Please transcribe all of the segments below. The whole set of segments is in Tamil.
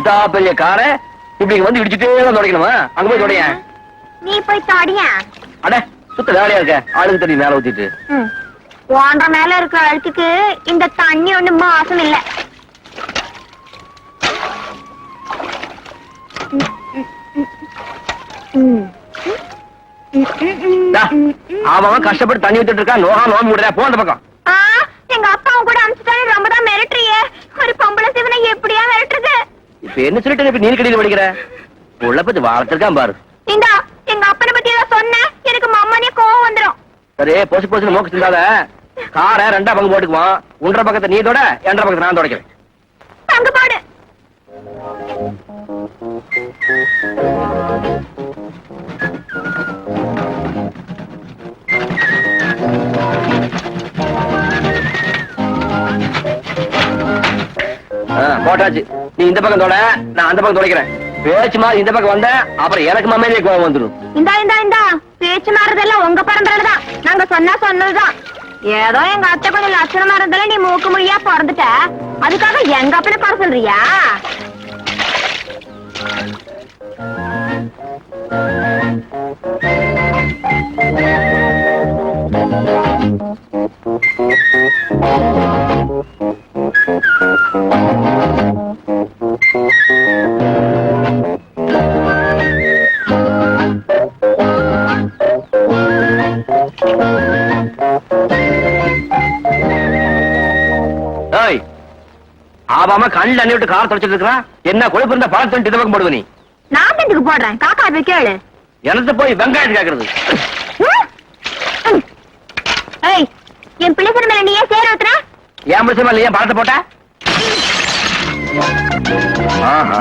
இதா பெரிய காரை இப்படி வந்து இடிச்சுட்டே தான் தொடக்கணுமா? அங்க போய் தொடைய நீ போய் தாடியா? அட சுத்த வேலையா இருக்க? ஆளுக்கு தண்ணி மேல ஊத்திட்டு. ஒன்றரை மேல இருக்கிற அழுத்துக்கு இந்த தண்ணி ஒண்ணு மாசம் இல்ல. அவன் கஷ்டப்பட்டு தண்ணி ஊத்திட்டு இருக்கான் நோகா விடுறா போ அந்த பக்கம். எங்க அப்பாவும் கூட அனுப்பிச்சுட்டாரு. ரொம்ப தான் மிரட்டுறியே. ஒரு பொம்பளை சிவனை எப்படியா மிரட்டுறது? இப்ப என்ன சொல்லிட்டு இப்ப நீர் கடையில் படிக்கிற? உள்ள பத்தி வளர்த்திருக்கான் பாரு. இந்தா எங்க அப்பனை பத்தி ஏதாவது சொன்ன எனக்கு மம்மனே கோவம் வந்துரும். சரி பொசு பொசுன்னு மோக்கு சிந்தாத காரை ரெண்டா பங்கு போட்டுக்குவான். ஒன்றரை பக்கத்தை நீ தொட இரண்டரை பக்கத்தை நான் தொடக்கிறேன். அங்க பாடு. போட்டாச்சு. நீ இந்த பக்கம் தொட நான் அந்த பக்கம் தொலைக்கிறேன் பேச்சு மாதிரி இந்த பக்கம் வந்த அப்புறம் எனக்கு மம்மேலே கோவம் வந்துடும் இந்தா இந்தா இந்தா. பேச்சு மாறதெல்லாம் உங்க பரம்பரையில தான் நாங்க சொன்னா சொன்னதுதான். ஏதோ எங்க அத்தை கொஞ்சம் லட்சணமா இருந்தாலும் நீ மூக்கு மொழியா பிறந்துட்ட. அதுக்காக எங்க அப்பனை குறை சொல்றியா? ஏய் ஆபாம கண்ணில் அண்ணி விட்டு கார் தொடச்சிட்டு இருக்கிறான். என்ன கொழுப்பு இருந்த பழத்தை இந்த பக்கம் போடுவ நீ? நான் எதுக்கு போடுறேன். காக்கா போய் கேளு. எனக்கு போய் வெங்காயத்து கேக்குறது? என் பிள்ளை மேல நீ ஏன் சேர ஊத்துற? ஏன் பிரச்சனை இல்லையா பழத்தை போட்ட? ஆஹா.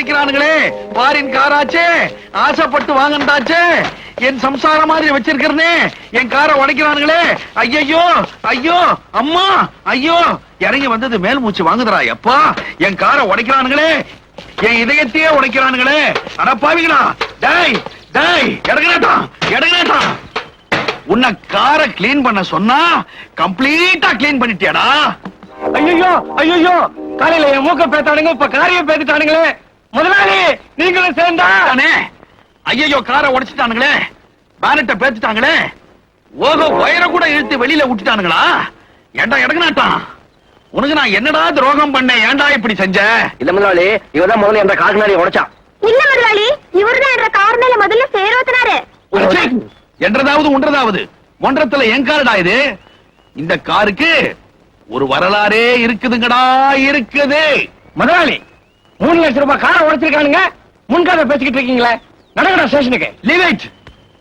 அடைக்கிறானுங்களே பாரின் காராச்சே ஆசைப்பட்டு வாங்கண்டாச்சே என் சம்சார மாதிரி வச்சிருக்கிறனே என் காரை உடைக்கிறானுங்களே ஐயோ ஐயோ அம்மா ஐயோ இறங்கி வந்தது மேல் மூச்சு வாங்குதுடா எப்பா என் காரை உடைக்கிறானுங்களே என் இதயத்தையே உடைக்கிறானுங்களே அடப்பாவிங்களா டேய் டேய் எடுக்கிறேட்டா எடுக்கிறேட்டா உன்னை காரை கிளீன் பண்ண சொன்னா கம்ப்ளீட்டா கிளீன் பண்ணிட்டியாடா. ஐயோ ஐயோ காலையில என் மூக்க பேத்தானுங்க இப்ப காரியம் பேத்துட்டானுங்களே. முதலாளி நீங்களும் சேர்ந்தா. தானே ஐயோ காரை உடைச்சிட்டானுங்களே. பேனட்ட பேத்துட்டாங்களே ஓஹோ ஒயரை கூட இழுத்து வெளியில விட்டுட்டானுங்களா ஏண்டா எடுக்கனாட்டான் உனக்கு நான் என்னடா துரோகம் பண்ணேன்? ஏன்டா இப்படி செஞ்ச? இல்ல முதலாளி இவதான் முதல்ல என்ற காசு நாளை உடைச்சான். இல்ல முதலாளி இவருதான் என்ற கார் மேல முதல்ல சேர ஊத்துனாரு உச்சை! என்றதாவது ஒன்றதாவது. ஒன்றத்துல என் காருடா இது? இந்த காருக்கு ஒரு வரலாறே இருக்குதுங்கடா இருக்குது. முதலாளி மூணு லட்சம் ரூபாய் காரை உடைச்சிருக்கானுங்க. முன்காத பேசிக்கிட்டு இருக்கீங்களே. நடக்கடா ஸ்டேஷனுக்கு. லீவ் இட்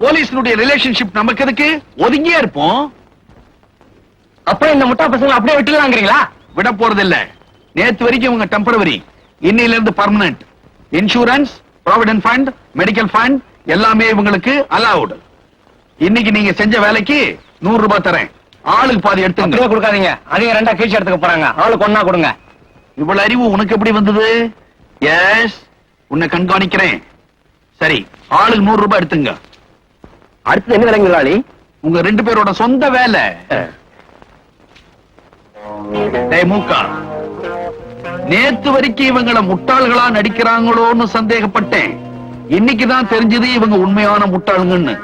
போலீஸ்னுடைய ரிலேஷன்ஷிப் நமக்கு எதுக்கு? ஒதுங்கியே இருப்போம். அப்புறம் இந்த முட்டா பசங்களை அப்படியே விட்டுலாங்கிறீங்களா விட போறதில்ல. நேத்து வரைக்கும் இவங்க டெம்பரவரி இன்னையில இருந்து permanent insurance provident fund medical fund எல்லாமே இவங்களுக்கு அலவுட் இன்னைக்கு நீங்க செஞ்ச வேலைக்கு நூறு ரூபாய் தரேன். ஆளுக்கு பாதி அப்படியே கொடுக்காதீங்க. அதையும் ரெண்டா கீழ்ச்சி எடுத்துக்க போறாங்க. ஆளுக்கு ஒன்னா கொடுங்க. இவ்வளவு அறிவு உனக்கு எப்படி வந்தது? எஸ் உன்னை கண்காணிக்கிறேன். சரி ஆளுக்கு நூறு ரூபாய் எடுத்துங்க. அடுத்து என்ன முதலாளி? உங்க ரெண்டு பேரோட சொந்த வேலை. டேய் மூக்கா. நேத்து வரைக்கும் இவங்கள முட்டாள்களா நடிக்கிறாங்களோன்னு சந்தேகப்பட்டேன். இன்னைக்குதான் தெரிஞ்சது இவங்க உண்மையான முட்டாளுங்கன்னு.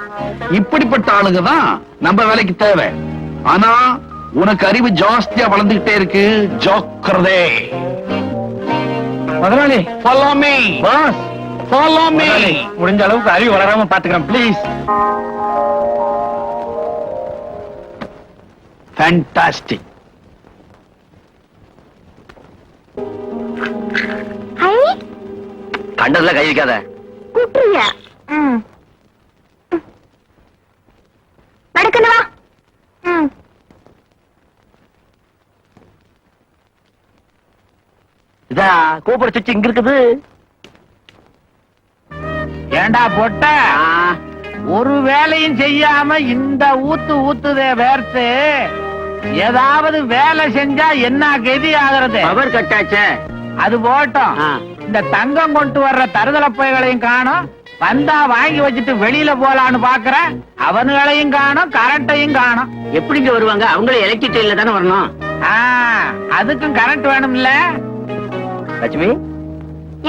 இப்படிப்பட்ட ஆளுங்க தான் நம்ம வேலைக்கு தேவை. ஆனா உனக்கு அறிவு ஜாஸ்தியா வளர்ந்துகிட்டே இருக்கு. ஜாக்கிரதே. முதலாளி follow me boss. Follow me முடிஞ்ச அளவுக்கு அறிவு வளராம பாத்துக்கிறேன் ப்ளீஸ் ஃபேண்டாஸ்டிக் ஐ கண்டதுல கை வைக்காத குட்டுறிய ம் நடக்கணும் வா ம் கூப்பிட சுச்சு இங்க இருக்குது. ஏண்டா பொட்ட? ஒரு வேலையும் செய்யாம இந்த ஊத்து ஊத்துதே வேர்த்து ஏதாவது வேலை செஞ்சா என்ன கதி ஆகுறது? பவர் கட்டாச்சே அது போட்டோம். இந்த தங்கம் கொண்டு வர்ற தருதல பைகளையும் காணும். வந்தா வாங்கி வச்சுட்டு வெளியில போலான்னு பாக்குறேன் அவனுகளையும் காணும் கரண்ட்டையும் காணும். எப்படிங்க வருவாங்க? அவங்களே எலக்ட்ரிக் ட்ரெயின்ல தானே வரணும். அதுக்கும் கரண்ட் வேணும்ல. லட்சுமி?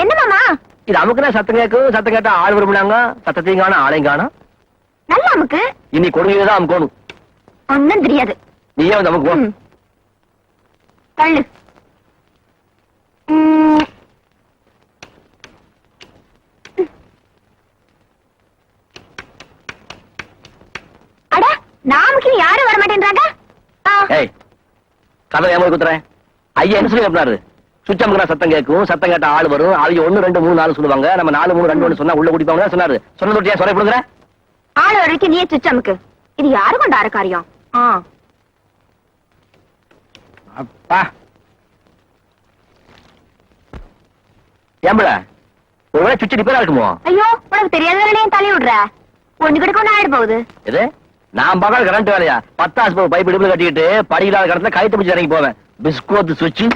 என்ன மாமா? இது அமுக்குனா சத்தம் கேட்கும் சத்தம் கேட்டா ஆள் விரும்பினாங்க சத்தத்தையும் காணும் ஆளையும் காணும் நல்ல அமுக்கு. இனி கொடுங்க தான் அமுக்கணும். ஒன்னும் தெரியாது. நீயே வந்து அமுக்கு. தள்ளு. அட நாமுக்கு யாரும் வர மாட்டேன்றாங்க ஏய் கதை ஏமாதி குத்துறேன். ஐயா என்ன சொல்லி அப்படின்னாரு சுவிட்ச் அமுக்குனா சத்தம் கேட்கும் சத்தம் கேட்டா ஆள் வரும். அவங்க ஒண்ணு ரெண்டு மூணு நாலு சொல்லுவாங்க. நம்ம நாலு மூணு ரெண்டு ஒண்ணு சொன்னா உள்ள குடிப்பாங்க சொன்னாரு. சொன்னது சொல்ல கொடுக்குற ஆளு வரைக்கும் நீயே சுவிட்ச் அமுக்கு இது யாரு கொண்டாரு காரியம் அப்பா. ஏம்பல ஒருவேளை சுவிட்ச் ரிப்பேரா இருக்குமோ? ஐயோ உனக்கு தெரியாத தள்ளி விடுற? ஒண்ணு கிடக்க ஒண்ணு ஆயிட போகுது. எது? நான் பகல் கரண்ட் வேலையா? பத்தாசு பைப் இடுப்புல கட்டிக்கிட்டு படியில்லாத கடத்துல கயிற்று பிடிச்சி இறங்கி போவேன். பிஸ்கோத் சுவிட்ச்.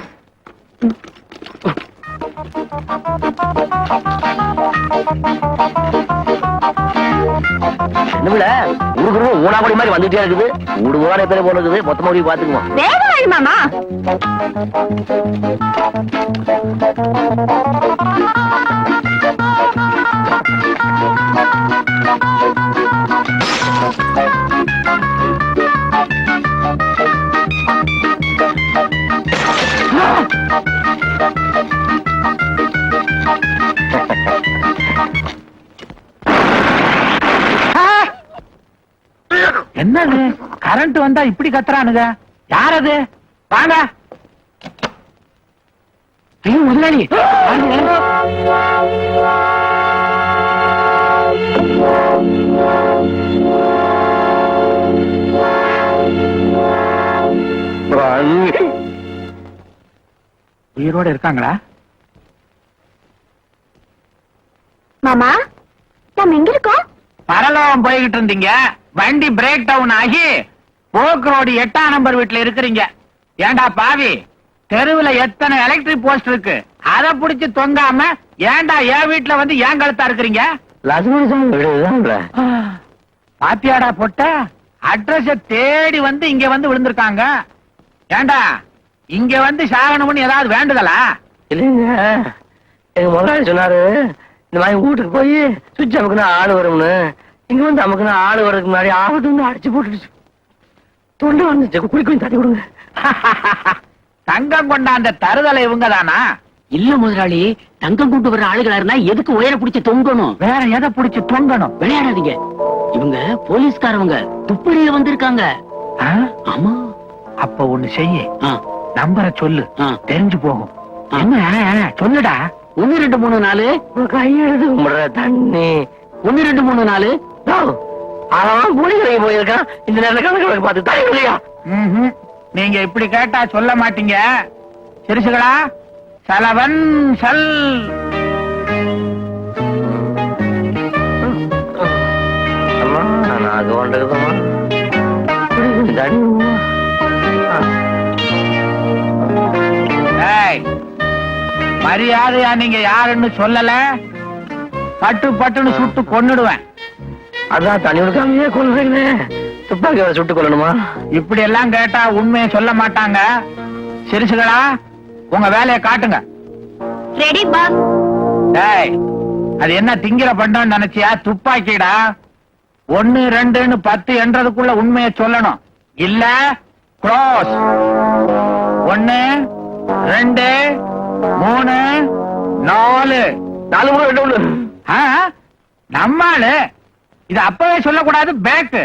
என்னமில்ல? ஊருக்கு ஊனாபடி மாதிரி வந்துட்டே இருக்குது. ஊடு பேர் போல இருக்குது. மொத்தமா பாத்துக்குவோம் வந்தா இப்படி கத்துறானுங்க. யார் அது வாங்க. ஐயோ முதலாளி. உயிரோட இருக்காங்களா? மாமா நம்ம எங்க இருக்கோம்? பரலோகம் போய்கிட்டு இருந்தீங்க. வண்டி பிரேக் டவுன் ஆகி போக்கு ரோடு எட்டாம் நம்பர் வீட்டுல இருக்கிறீங்க. ஏண்டா பாவி? தெருவுல எத்தனை எலக்ட்ரிக் போஸ்ட் இருக்கு? அத புடிச்சு தொங்காம ஏண்டா என் வீட்டுல வந்து ஏன் கழுத்தா இருக்கிறீங்க? பாத்தியாடா பொட்ட? அட்ரஸ தேடி வந்து இங்க வந்து விழுந்திருக்காங்க. ஏண்டா இங்க வந்து சாகணும்னு ஏதாவது வேண்டுதலா? இல்லைங்க. எங்க முதலாளி சொன்னாரு இந்த மாதிரி வீட்டுக்கு போய் சுவிட்ச் அமுக்குனா ஆள் வரும்னு. இங்க வந்து அமுக்குனா ஆள் வர்றதுக்கு முன்னாடி ஆபத்து வந்து அடிச்சு போட்டுடுச்சு. தொண்டை வந்துச்சு குடி கொஞ்சம் தட்டி கொடுங்க தங்கம் கொண்டாந்த தருதலை இவங்க தானா? இல்ல முதலாளி தங்கம் கொண்டு வர்ற ஆளுகளா இருந்தா எதுக்கு உயர பிடிச்சு தொங்கணும்? வேற எதை புடிச்சு தொங்கணும்? விளையாடாதீங்க. இவங்க போலீஸ்காரவங்க. துப்பறிய வந்திருக்காங்க? ஆமா. அப்ப ஒண்ணு செய்ய. நம்பரை சொல்லு. தெரிஞ்சு போகும். என்ன சொல்லுடா. ஒண்ணு ரெண்டு மூணு நாலு. கையெழுது தண்ணி. ஒண்ணு ரெண்டு மூணு நாலு. அவன் கடைக்கு போயிருக்கான். இந்த நேரத்துல கணக்கு பார்த்து தண்ணி இல்லையா. நீங்க இப்படி கேட்டா சொல்ல மாட்டீங்க. சிறுசுகளா சலவன் சல். அது ஏய், மரியாதையா நீங்க யாருன்னு சொல்லல. பட்டு பட்டுன்னு சுட்டு கொன்னுடுவேன். அதான் தண்ணி கொடுக்காமயே கொள்றீங்களே துப்பாக்கி வர சுட்டு கொள்ளணுமா இப்படி எல்லாம் கேட்டா உண்மையை சொல்ல மாட்டாங்க. சிறுசுகளா உங்க வேலையை காட்டுங்க. ரெடி பாஸ் டேய் அது என்ன திங்கிற பண்டம் நினைச்சியா? துப்பாக்கிடா. ஒன்னு ரெண்டுன்னு பத்து என்றதுக்குள்ள உண்மையை சொல்லணும். இல்ல க்ளோஸ் ஒன்னு ரெண்டு மூணு நாலு. நாலு மூணு ரெண்டு ஒண்ணு ஆ, நம்மாளு இது அப்பவே சொல்லக்கூடாது பேக்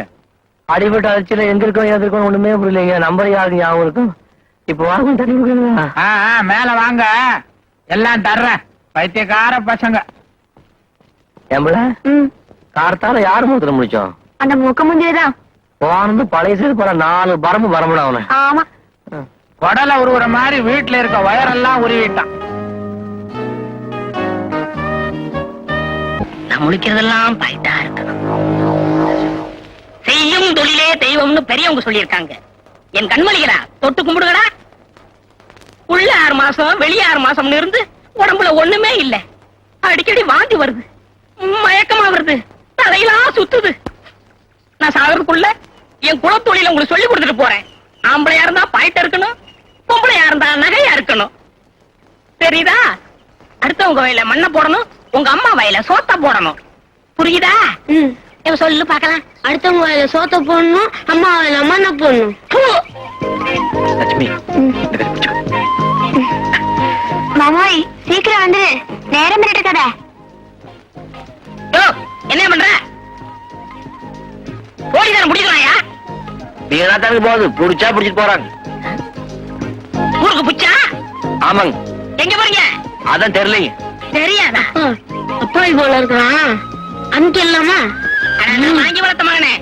அடிபட்ட அதிர்ச்சியில எங்க இருக்கோம் எது இருக்கோம் ஒண்ணுமே புரியலைங்க. நம்பர் யாருக்கு ஞாபகம் இருக்கும் இப்ப வாங்க மேல வாங்க. எல்லாம் தர்ற பைத்தியக்கார பசங்க. எம்பள கார்த்தால யார் மூத்திர முடிச்சோம் அந்த முக்க முஞ்சேதான் போனது பழைய செய்து போல நாலு பரம்பு பரம்புடா அவன. ஆமா. கொடலை உருவுற மாதிரி வீட்டுல இருக்க வயரெல்லாம் உருவிட்டான். நான் முழிக்கிறதெல்லாம் பைட்டா இருக்கணும் செய்யும் தொழிலே தெய்வம்னு பெரியவங்க சொல்லியிருக்காங்க. என் கண்மணிகளா தொட்டு கும்பிடுகிறா உள்ள ஆறு மாசம் வெளிய ஆறு மாசம்னு இருந்து உடம்புல ஒண்ணுமே இல்ல. அடிக்கடி வாந்தி வருது. மயக்கமா வருது. தலையெல்லாம் சுத்துது. நான் சாகிறதுக்குள்ள என் குலத்தொழில உங்களுக்கு சொல்லி கொடுத்துட்டு போறேன். ஆம்பளையா இருந்தா பாயிட்ட இருக்கணும் பொம்பளையா இருந்தா நகையா இருக்கணும். தெரியுதா? அடுத்தவங்க வயல மண்ணை போடணும் உங்க அம்மா வயல சோத்த போடணும். புரியுதா? இவ சொல்லு பாக்கலாம் அடுத்தவங்க வாயில சோத்த போடணும் அம்மா வாயில மண்ண போடணும். லட்சுமி. மாமாய் சீக்கிரம் வந்து நேரம் யோ, என்ன பண்ற? ஓடிதான முடிக்கலாயா நீங்க தான் தனக்கு போகுது. புடிச்சா புடிச்சிட்டு போறாங்க. ஊருக்கு புச்சா ஆமாங்க. எங்க போறீங்க? அதான் தெரியலைங்க. தெரியாதா? அப்பாய் போல இருக்கிறான். அனுப்பி இல்லாமா நான் வாங்கி வளர்த்த மகனே.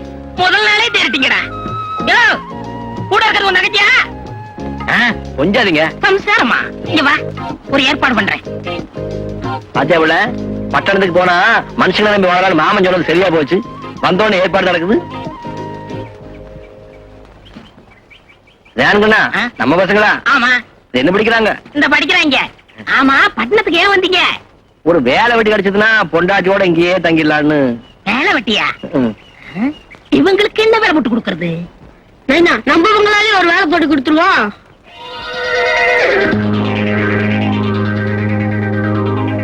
முதல் நாளே தேடிட்டீங்கடா யோ கூட இருக்கிறது உன் தங்கச்சியா? கொஞ்சாதீங்க. சம்சாரமா? இங்க வா ஒரு ஏற்பாடு பண்றேன். போல பட்டணத்துக்கு போனா மனுஷங்க நம்பி வாழலாம் மாமன் சொன்னது சரியா போச்சு. வந்தோடனே ஏற்பாடு நடக்குது. ஏனுங்கண்ணா ஆ? நம்ம பசங்களா? ஆமா. என்ன படிக்கிறாங்க? இந்த படிக்கிறாங்க. ஆமா பட்டணத்துக்கு ஏன் வந்தீங்க? ஒரு வேலை வெட்டி கிடைச்சதுன்னா பொண்டாட்டியோட இங்கேயே தங்கிடலான்னு. வேலை வெட்டியா. இவங்களுக்கு என்ன வேலை போட்டு கொடுக்கறது? நைனா நம்ம பங்களாலே ஒரு வேலை போட்டு கொடுத்துருவோம்.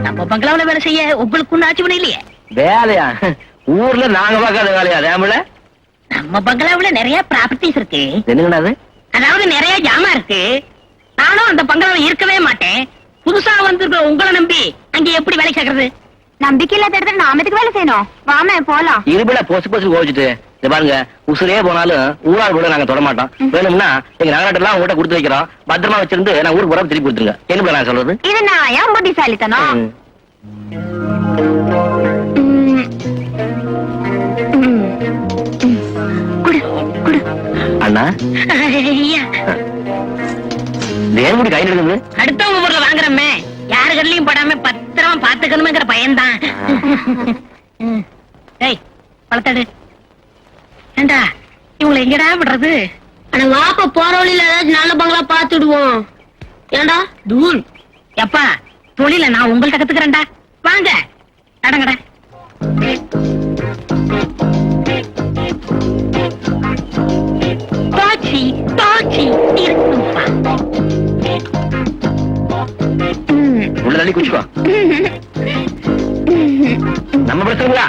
நம்ம பங்களாவுல வேலை செய்ய உங்களுக்கு ஒண்ணு ஆட்சி இல்லையே? வேலையா? ஊர்ல நாங்க பார்க்காத வேலையா? ரேமுல நம்ம பங்களாவுல நிறைய ப்ராப்பர்ட்டிஸ் இருக்கு. என்னங்கண்ணா அது? அதாவது நிறைய ஜாமான் இருக்கு. நானும் அந்த பங்களாவுல இருக்கவே மாட்டேன். புதுசா வந்திருக்கிற உங்களை நம்பி அங்க எப்படி வேலை சேர்க்கறது நம்பிக்கை இல்லாத இடத்துல நாம எதுக்கு வேலை செய்யணும். வாமே போலாம். இருபல பொசு பொசு கோவிச்சுட்டு இந்த பாருங்க உசுரே போனாலும் ஊரால் கூட நாங்க தொட மாட்டோம் வேணும்னா எங்க நகராட்டெல்லாம் உங்கள்கிட்ட கொடுத்து வைக்கிறோம். பத்திரமா வச்சிருந்து நான் ஊருக்கு போற திருப்பி கொடுத்துருங்க. என்ன நான் சொல்றது? இது நான் ஏன் புத்திசாலித்தனம்? அண்ணா. ஏர்முடி கையில் இருக்குது அடுத்தவங்க பொருளை வாங்குறமே. யாரு கண்ணிலையும் படாம பத்திரமா பாத்துக்கணுமேங்கிற பயன்தான். ஏய் பழத்தடு. ஏண்டா இவங்களை எங்கடா விடுறது? அட வாப்ப போற வழியில ஏதாச்சும் நல்ல பங்களா பாத்துடுவோம் ஏண்டா? தூள். எப்பா தொழில நான் உங்கள்ட்ட கத்துக்கிறேன்டா. வாங்க. நடங்கடா தாச்சி தாச்சி தள்ளி குச்சிக்கோ. நம்ம பிரச்சனைங்களா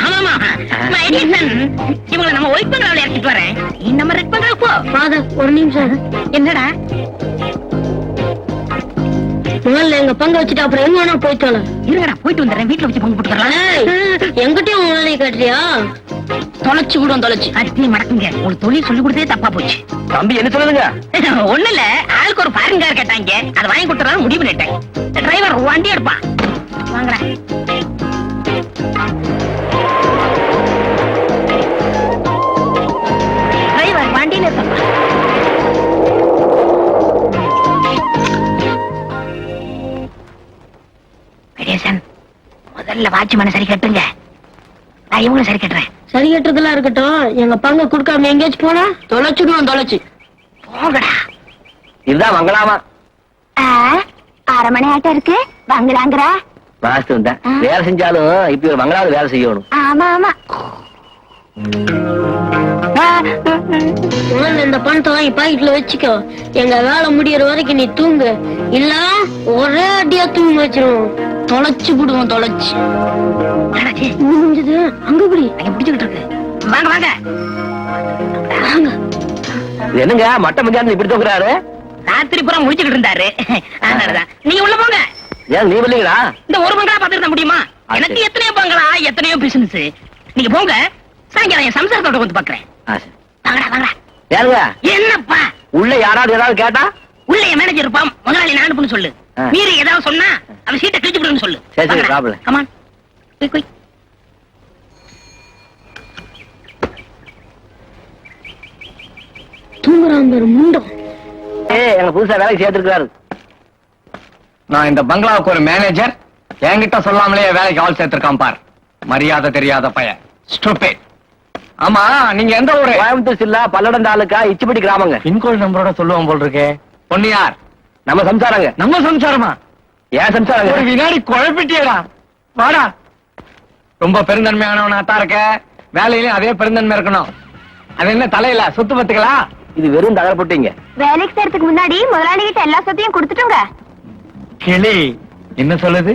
ஆமாமா மை டிசன் இவங்களை நம்ம ஒயிட் பங்களாவில இறக்கிட்டு வரேன். நீ நம்ம ரெட் பங்களா போ. ஃபாதர் ஒரு நிமிஷம். என்னடா? முதல்ல எங்க பங்கு வச்சுட்டு அப்புறம் எங்க வேணா போய்த்தோல இருங்கடா போயிட்டு வந்துடுறேன். வீட்டுல வச்சு பங்கு போட்டுக்கலாம் எங்கிட்டயும் காட்டுறியா? தொலைச்சு விடும் தொலைச்சு. அத்தி மடக்குங்க உங்களுக்கு தொழில் சொல்லி கொடுத்தே தப்பா போச்சு. தம்பி என்ன சொல்லுதுங்க? ஒண்ணு இல்ல ஆளுக்கு ஒரு ஃபாரின் கார் கேட்டாங்க. அதை வாங்கி கொடுத்துறதா முடிவு பண்ணிட்டேன். டிரைவர் வண்டி எடுப்பான். வாங்கடா. டிரைவர் இருப்பா கணேசன் முதல்ல வாட்ச்மேனை சரி கட்டுங்க. நான் இவங்களும் சரி கட்டுறேன். சரி கட்டுறதெல்லாம் இருக்கட்டும். எங்க பங்கு கொடுக்காம எங்கேயாச்சும் போனா? தொலைச்சுடுவோம் தொலைச்சு. போங்கடா. இதுதான் மங்களாமா. அரை மணி ஆட்டம் இருக்கு. பங்களாங்கிற வாஸ்து தான் வேலை செஞ்சாலும் இப்ப ஒரு மங்களாவது வேலை செய்யணும். ஆமா ஆமா. முதல்ல இந்த பணத்தை வாங்கி பாக்கெட்ல வச்சுக்கோ. எங்க வேலை முடியற வரைக்கும் நீ தூங்கு. இல்ல ஒரே அடியா தூங்க வச்சிருவோம். தொலைச்சு விடுவோம் தொலைச்சு. முடிஞ்சது அங்க குடி அங்க பிடிச்சுக்கிட்டு இருக்கு? வாங்க வாங்க. வாங்க. என்னங்க மட்டை மஞ்சாந்து இப்படி தூக்குறாரு? ராத்திரி பூரா முடிச்சுக்கிட்டு இருந்தாரு. அதனாலதான். நீங்க உள்ள போங்க. ஏன் நீ இல்லைங்களா இந்த ஒரு பங்களா பாத்துட்டு முடியுமா? எனக்கு. எத்தனையோ பங்களா எத்தனையோ பிசினஸ் நீங்க போங்க. சாயங்காலம் என் சம்சாரத்தோட வந்து பாக்குறேன் வாங்கடா வாங்கடா. ஏங்க என்னப்பா? உள்ள யாராவது ஏதாவது கேட்டா? உள்ள என் மேனேஜர் இருப்பான். முதலாளி நான் அனுப்புன்னு சொல்லு. ஆ. மீறி ஏதாவது சொன்னா அவன் சீட்டை கிழிச்சு விடுன்னு சொல்லு. சரி, சரி, problem. கமான் குயிக் குயிக் தூங்குறான் பாரு முண்டம் ஏ எங்க புதுசா வேலைக்கு சேர்த்திருக்காரு நான் இந்த பங்களாவுக்கு ஒரு மேனேஜர் என்கிட்ட சொல்லாமலே வேலைக்கு ஆள் சேர்த்திருக்கான் பார். மரியாதை தெரியாத பையன். ஸ்டூபிட் ஆமா நீங்க எந்த ஊரு? கோயம்புத்தூர் சில்லா பல்லடம் தாலுக்கா இச்சிப்பட்டி கிராமங்க. பின்கோடு நம்பரோட சொல்லுவோம் போல் இருக்கே. பொன்னியார் நம்ம சம்சாரங்க. நம்ம சம்சாரமா? ஏன் ஒரு சம்சாரங்க வினாடி குழப்பிட்டியடா. வாடா. ரொம்ப பெருந்தன்மையானவனா தான் இருக்க. வேலையிலயும் அதே பெருந்தன்மை இருக்கணும். அது என்ன தலையில சொத்து பத்துகளா இது வெறும் தகர போட்டீங்க. வேலைக்கு சேர்த்துக்கு முன்னாடி முதலாளி கிட்ட எல்லா சொத்தையும் கொடுத்துட்டுங்க. கிளி என்ன சொல்லுது?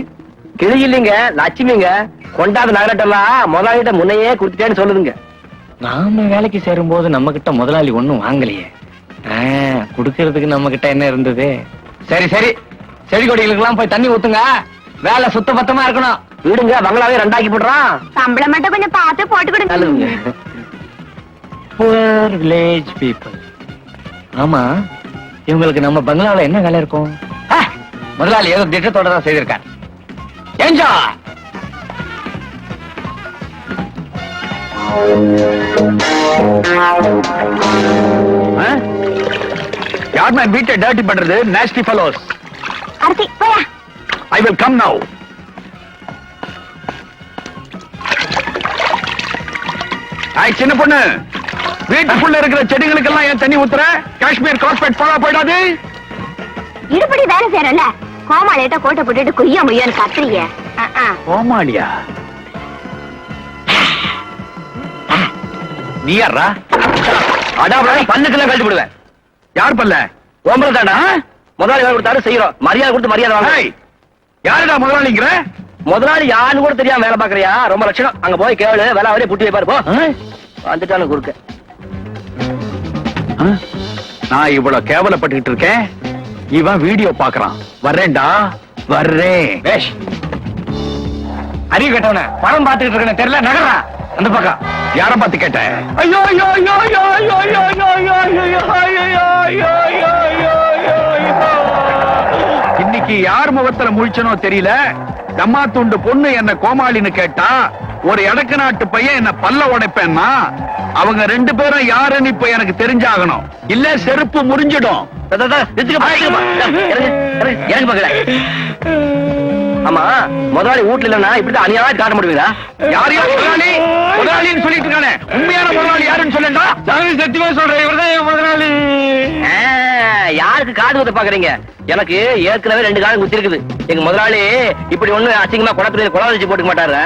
கிளி இல்லைங்க லட்சுமிங்க. கொண்டாத நகரட்டெல்லாம் முதலாளிகிட்ட முன்னையே கொடுத்துட்டேன்னு சொல்லுதுங்க. நாம வேலைக்கு சேரும் போது நம்ம கிட்ட முதலாளி ஒண்ணும் வாங்கலையே. குடுக்கறதுக்கு நம்ம கிட்ட என்ன இருந்தது? சரி சரி. செடி கொடிகளுக்கெல்லாம் போய் தண்ணி ஊத்துங்க. வேலை சுத்த பத்தமா இருக்கணும். வீடுங்க பங்களாவே ரெண்டாக்கி போடுறான் சம்பளம் மட்டும் கொஞ்சம் பார்த்து போட்டு கொடுங்க. புவர் வில்லேஜ் பீப்புள் ஆமா இவங்களுக்கு நம்ம பங்களாவுல என்ன வேலை இருக்கும்? முதலாளி ஏதோ திட்டத்தோட தான் செய்திருக்கார். என்ஜாய் யார் மேன் வீட்டை டர்ட்டி பண்றது? நேஸ்டி ஃபெலோஸ் போயா. I will come now I சின்ன பொண்ணு. வீட்டுக்குள்ள இருக்கிற செடிகளுக்கெல்லாம் ஏன் தண்ணி ஊத்துற? காஷ்மீர் கார்பெட் ஃபாலோ போயிடாது. இருபடி வேலை செய்யறல கோமாளிட்ட கோட்டை போட்டுட்டு குய்ய முய்யன்னு அஹ். கோமாளியா? நீ யாரா அதான் பல்லுக்கெல்லாம் கழட்டி விடுவேன் யார் பல்ல? ஓம்பல தாண்டா? முதலாளி வேலை கொடுத்தாரு செய்யறோம் மரியாதை கொடுத்து மரியாதை வாங்க. யாருடா முதலாளிங்கிற? முதலாளி யாருன்னு கூட தெரியாம வேலை பாக்குறியா ரொம்ப லட்சணம். அங்க போய் கேளு வேலை அவரே புட்டி வைப்பாரு போ. வந்துட்டானு குறுக்க. நான் இவ்வளவு கேவலப்பட்டுக்கிட்டு இருக்கேன். இவன் வீடியோ பாக்குறான் வர்றேன்டா. வர்றேன். அறிவு கட்டவன. படம் பார்த்துக்கிட்டு இருக்கேன்னு தெரியல நகரா அந்த பக்கம் யார பார்த்து கேட்டேன் ஐயோ ஐயோ ஐயோ ஐயோ ஐயோ ஐயோ ஐயோ ஐயோ ஐயோ ஐயோ ஐயோ ஐயோ ஐயோ ஐயோ இன்னைக்கு யார் முகத்துல முழிச்சனோ தெரியல தம்மா துண்டு பொண்ணு என்ன கோமாளின்னு கேட்டா ஒரு எடக்கு நாட்டு பையன் என்ன பல்ல உடைப்பேன்னா அவங்க ரெண்டு பேரும் யாருன்னு இப்ப எனக்கு தெரிஞ்சாகணும் இல்ல செருப்பு முறிஞ்சிடும் எனக்கு பாக்கல ஆமா முதலாளி வீட்டுல இல்லன்னா இப்படிதான் அநியாயம் காட்ட முடியுங்களா யார் யார் முதலாளி? முதலாளின்னு சொல்லிட்டு இருக்கானே. உண்மையான முதலாளி யாருன்னு சொல்லேன்டா சாமி சத்தியமா சொல்றேன். இவர்தான் என் முதலாளி. ஆ, யாருக்கு காது குத்த பாக்குறீங்க எனக்கு ஏற்கனவே ரெண்டு காலம் குத்தி இருக்குது எங்க முதலாளி இப்படி ஒண்ணு அசிங்கமா குளத்துல குளம் வச்சு போட்டுக்க மாட்டாரு.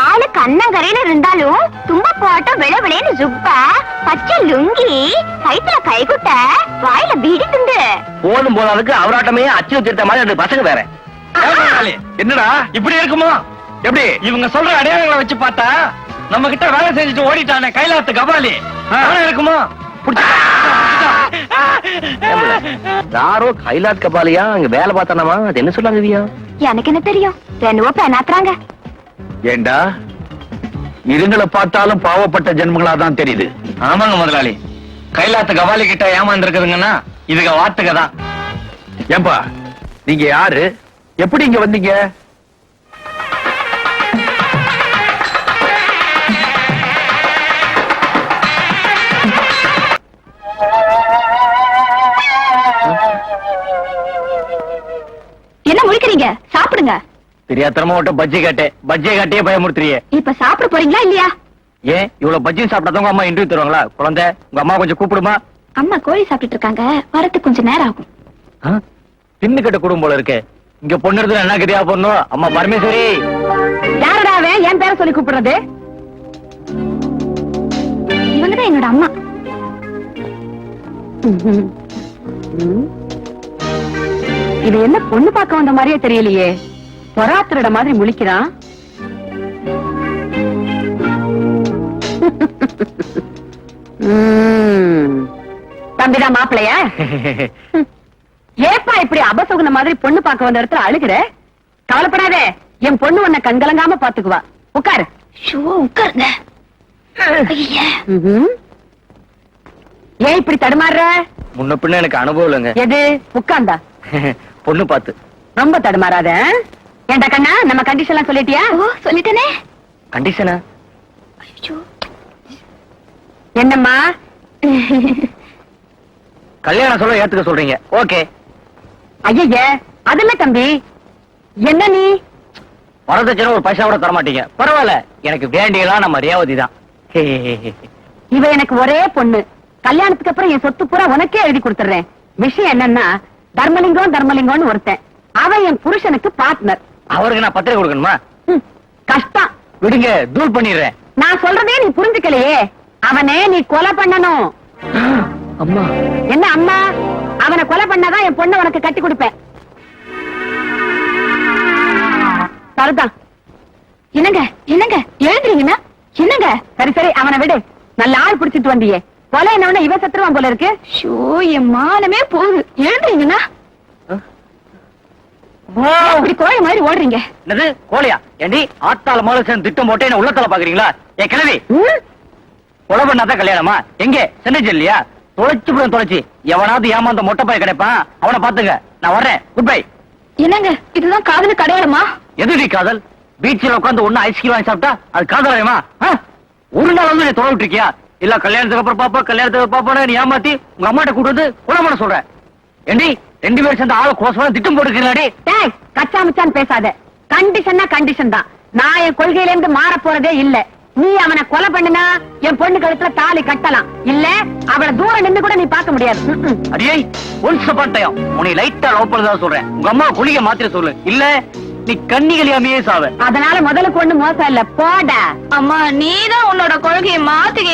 ஆளு கண்ணங்கரையில இருந்தாலும் தும்ப போட்ட விள விளைன்னு ஜுப்ப பச்சை லுங்கி கைத்துல கைகுட்ட வாயில பீடி துண்டு. போதும் போதாதுக்கு அவராட்டமே அச்சு திருத்த மாதிரி ரெண்டு பசங்க வேற? என்னடா? இப்படி இருக்குமோ? எப்படி? இவங்க சொல்ற அடையாளங்களை வச்சு பார்த்தா நம்ம கிட்ட வேலை செஞ்சுட்டு ஓடிட்டானே கைலாத்து கபாலி. இருக்குமோ? யாரோ கைலாத் கபாலியா? இங்க வேலை பார்த்தானாமா அது என்ன சொல்லாங்க எனக்கு என்ன தெரியும்? என்னவோ பெண்ணாத்துறாங்க ஏண்டா? இதுங்களை பார்த்தாலும் பாவப்பட்ட ஜென்மங்களா தான் தெரியுது. ஆமாங்க முதலாளி. கைலாத்து கபாலி கிட்ட ஏமாந்துருக்குதுங்கன்னா இதுக வாத்துக தான். ஏன்பா நீங்க யாரு? எப்படி இங்க வந்தீங்க? என்ன முழிக்கிறீங்க? சாப்பிடுங்க. தெரியாத்தனமா விட்ட பஜ்ஜி காட்டே பஜ்ஜியை காட்டியே பயமுறுத்துறியே. இப்ப சாப்பிட போறீங்களா இல்லையா? ஏன்? இவ்வளவு பஜ்ஜி சாப்பிட்டா உங்க அம்மா இன்டர்வியூ தருவாங்களா? குழந்தை உங்க அம்மா கொஞ்சம் கூப்பிடுமா? அம்மா கோழி சாப்பிட்டுட்டு இருக்காங்க. வரதுக்கு கொஞ்சம் நேரம் ஆகும்? தின்னு கட்ட குடும்பம் போல இருக்கு. இங்க பொண்ணு இருந்தா என்ன கதியா பொண்ணும் அம்மா பரமேஸ்வரி! யாரடா அவன் என் பேரை சொல்லி கூப்பிடுறது? இவங்கதான் என்னோட அம்மா. இது என்ன பொண்ணு பார்க்க வந்த மாதிரியே தெரியலையே. பொறாத்திரட மாதிரி முழிக்கிறான். தம்பிதான் மாப்பிளையா ஏப்பா இப்படி அபசகுன மாதிரி பொண்ணு பார்க்க வந்த இடத்துல அழுகுற? கவலைப்படாதே. என் பொண்ணு உன்னை கண்கலங்காம பாத்துக்குவா உட்காரு. உட்காருங்க. ஏன் இப்படி தடுமாறுற? முன்ன பின்ன எனக்கு அனுபவம் இல்லைங்க. எது? உட்கார்ந்தா பொண்ணு பார்த்து. ரொம்ப தடுமாறாத ஏண்டா கண்ணா நம்ம கண்டிஷன் எல்லாம் சொல்லிட்டியா? ஓ சொல்லிட்டேனே. கண்டிஷனா ஐயோ. என்னம்மா? கல்யாணம் சொல்ல ஏத்துக்க சொல்றீங்க. ஓகே. ஐய அதல்ல தம்பி. என்ன நீ? வரதட்சணை ஒரு பைசா கூட தர மாட்டீங்க பரவாயில்ல எனக்கு வேண்டியெல்லாம் நம்ம ரேவதி தான் இவ எனக்கு ஒரே பொண்ணு. கல்யாணத்துக்கு அப்புறம் என் சொத்து பூரா உனக்கே எழுதி கொடுத்துறேன் விஷயம் என்னன்னா தர்மலிங்கம் தர்மலிங்கம்னு ஒருத்தன். அவன் என் புருஷனுக்கு பார்ட்னர் அவருக்கு நான் பத்திரிக்கை கொடுக்கணுமா? கஷ்டம். விடுங்க தூள் பண்ணிடுறேன். நான் சொல்றதே நீ புரிஞ்சுக்கலையே. அவனே நீ கொலை பண்ணணும். அம்மா. என்ன அம்மா? அவனை கொலை பண்ணாதான் என் பொண்ணை உனக்கு கட்டி கொடுப்பேன். சரிதான் என்னங்க என்னங்க? எழுதுறீங்கன்னா? என்னங்க? சரி சரி அவனை விடு. நல்ல ஆள் பிடிச்சிட்டு வந்தியே. கொலை என்ன இவ சத்துருவான் போல இருக்கு? ஷோ என் மானமே போகுது. எழுதுறீங்கன்னா? இப்படி கோழி மாதிரி ஓடுறீங்க? என்னது? கோழியா? ஏண்டி ஆத்தால சேர்ந்து திட்டம் போட்டு என்ன உள்ளத்தால பாக்குறீங்களா? ஏ கிழவி? கொலை பண்ணாதான் கல்யாணமா? எங்க? சென்னை இல்லையா தொலைச்சு போய் தொலைச்சு. எவனாவது ஏமாந்த மொட்டை பாய் கிடைப்பான். அவனை பாத்துங்க நான் வர்றேன். குட் பை என்னங்க? இதுதான் காதல் கடையாளமா? எதுடி காதல்? பீச்சில் உட்காந்து ஒண்ணு ஐஸ்கிரீம் வாங்கி சாப்பிட்டா அது காதலாயமா ஒரு நாள் வந்து நீ தொலை விட்டுருக்கியா இல்ல கல்யாணத்துக்கு அப்புறம் பாப்பா கல்யாணத்துக்கு பாப்பான்னு நீ ஏமாத்தி உங்க அம்மாட்ட கூட்டு வந்து கொலை பண்ண சொல்ற. ஏண்டி ரெண்டு பேரும் சேர்ந்து ஆளை கோசமா திட்டம் போட்டுக்கிறாடி டேய் கச்சா மச்சான் பேசாத. கண்டிஷன்னா கண்டிஷன் தான். நான் என் கொள்கையில இருந்து மாற போறதே இல்ல. நீ அவனை கொலை பண்ணுனா என் பொண்ணு கழுத்துல தாலி கட்டலாம். இல்ல அவளை தூரம் நின்னு கூட நீ பார்க்க முடியாது. அடியே ஒன்ஸ் டைம் உன்னை லைட்டா லவ் பண்ணதா சொல்றேன். உங்க அம்மா குளிக்க மாத்திர சொல்லு. இல்ல நீ கண்ணி கலியாமையே சாவ. அதனால முதலுக்கு ஒண்ணு மோசம் இல்ல. போட. அம்மா நீதான் உன்னோட கொள்கையை மாத்துக